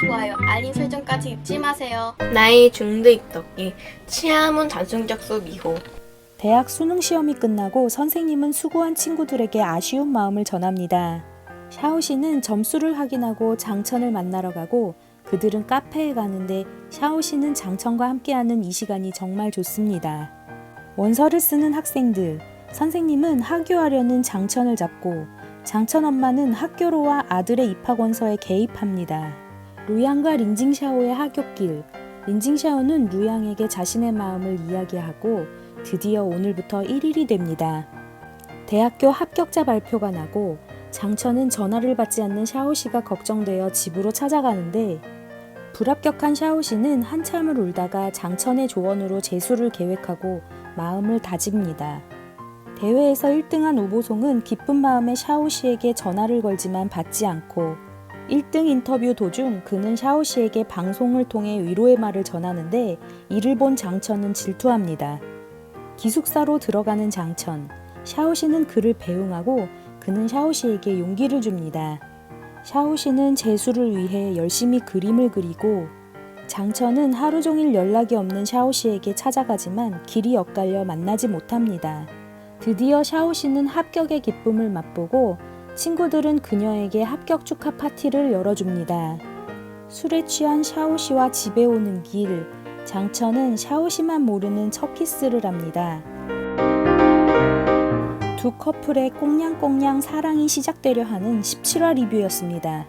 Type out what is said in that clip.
좋아요, 알림 설정까지 잊지 마세요. 나의 중도 입덕기 치아문 단순적수 미호 대학 수능 시험이 끝나고 선생님은 수고한 친구들에게 아쉬운 마음을 전합니다. 샤오 씨는 점수를 확인하고 장천을 만나러 가고 그들은 카페에 가는데 샤오 씨는 장천과 함께하는 이 시간이 정말 좋습니다. 원서를 쓰는 학생들, 선생님은 하교하려는 장천을 잡고 장천 엄마는 학교로와 아들의 입학 원서에 개입합니다. 루양과 린징샤오의 하굣길, 린징샤오는 루양에게 자신의 마음을 이야기하고 드디어 오늘부터 1일이 됩니다. 대학교 합격자 발표가 나고 장천은 전화를 받지 않는 샤오씨가 걱정되어 집으로 찾아가는데 불합격한 샤오씨는 한참을 울다가 장천의 조언으로 재수를 계획하고 마음을 다집니다. 대회에서 1등한 오보송은 기쁜 마음에 샤오씨에게 전화를 걸지만 받지 않고 1등 인터뷰 도중 그는 샤오 씨에게 방송을 통해 위로의 말을 전하는데 이를 본 장천은 질투합니다. 기숙사로 들어가는 장천. 샤오 씨는 그를 배웅하고 그는 샤오 씨에게 용기를 줍니다. 샤오 씨는 재수를 위해 열심히 그림을 그리고 장천은 하루 종일 연락이 없는 샤오 씨에게 찾아가지만 길이 엇갈려 만나지 못합니다. 드디어 샤오 씨는 합격의 기쁨을 맛보고 친구들은 그녀에게 합격 축하 파티를 열어줍니다. 술에 취한 샤오씨와 집에 오는 길, 장천은 샤오씨만 모르는 첫 키스를 합니다. 두 커플의 꽁냥꽁냥 사랑이 시작되려 하는 17화 리뷰였습니다.